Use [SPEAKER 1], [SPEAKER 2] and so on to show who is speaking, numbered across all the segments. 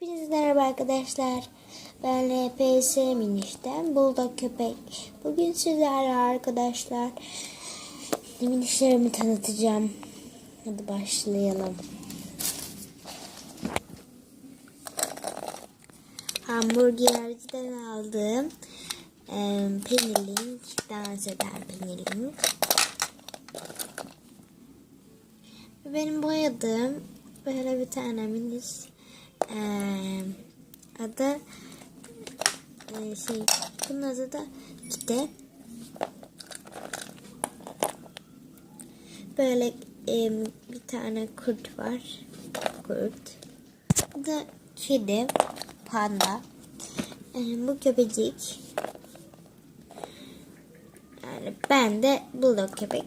[SPEAKER 1] Hepinize merhaba arkadaşlar. Ben LPS Miniş'ten Bulldog Köpek. Bugün sizlerle arkadaşlar minişlerimi tanıtacağım. Hadi başlayalım. Hamburgerciden aldığım e, penirling, dans eden penirling. Ve Benim boyadığım böyle bir tane minis eee adı eee, şey bunun adı da kite. Böyle eee, bir tane kurt var. Kurt. Bu da kedi. Panda. Eee, bu köpecik. Yani ben de bulldog köpek.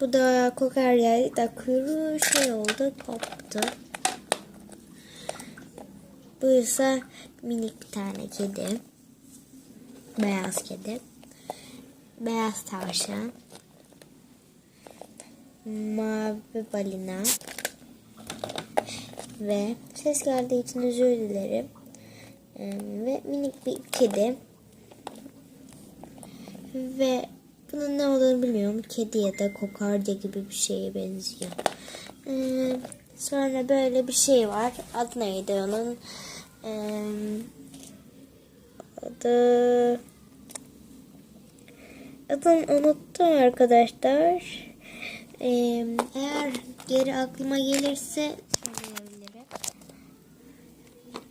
[SPEAKER 1] Bu da kokar yayı da kuyruğu şey oldu koptu. Bu ise minik bir tane kedi. Beyaz kedi. Beyaz tavşan. Mavi balina. Ve ses geldiği için özür dilerim. Ee, Ve minik bir kedi. Ve bunun ne olduğunu bilmiyorum. Kedi ya da kokarca gibi bir şeye benziyor. Ee, sonra böyle bir şey var. Adı neydi onun? Ee, adı... Adını unuttum arkadaşlar. Ee, eğer geri aklıma gelirse söyleyebilirim.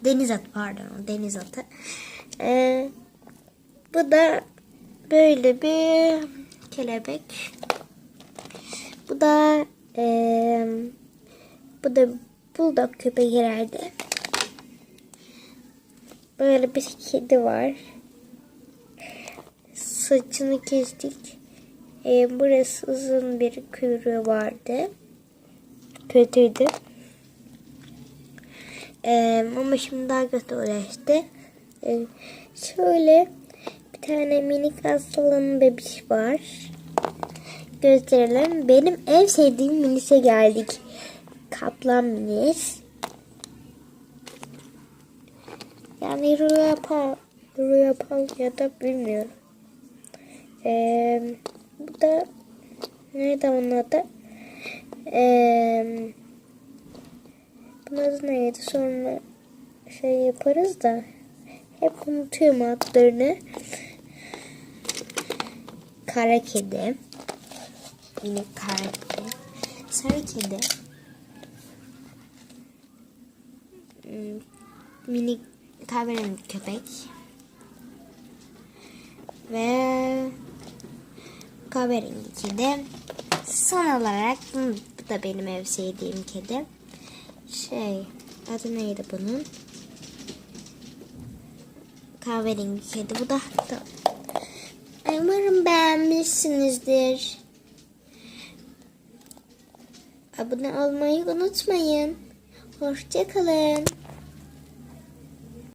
[SPEAKER 1] Deniz atı pardon. Deniz atı. Ee, bu da böyle bir kelebek. Bu da eee bu da bulldog köpek herhalde. Böyle bir kedi var. Saçını kestik. Eee, burası uzun bir kuyruğu vardı. Kötüydü. Eee, ama şimdi daha kötü uğraştı. Eee, şöyle bir tane minik aslan bebiş var. Gösterelim. Benim en sevdiğim minise geldik. Kaplan minis. Yani Rüya Pal, Rüya Pal ya da bilmiyorum. Ee, bu da neydi onun adı? Ee, bunun adı neydi? Sonra şey yaparız da hep unutuyorum adlarını. Kara kedi. Yine kara kedi. Sarı kedi. Hmm, Minik kahverengi köpek. Ve kahverengi kedi. Son olarak hmm, bu da benim ev sevdiğim kedi. Şey adı neydi bunun? Kahverengi kedi. Bu da, da Umarım beğenmişsinizdir. Abone olmayı unutmayın. Hoşçakalın.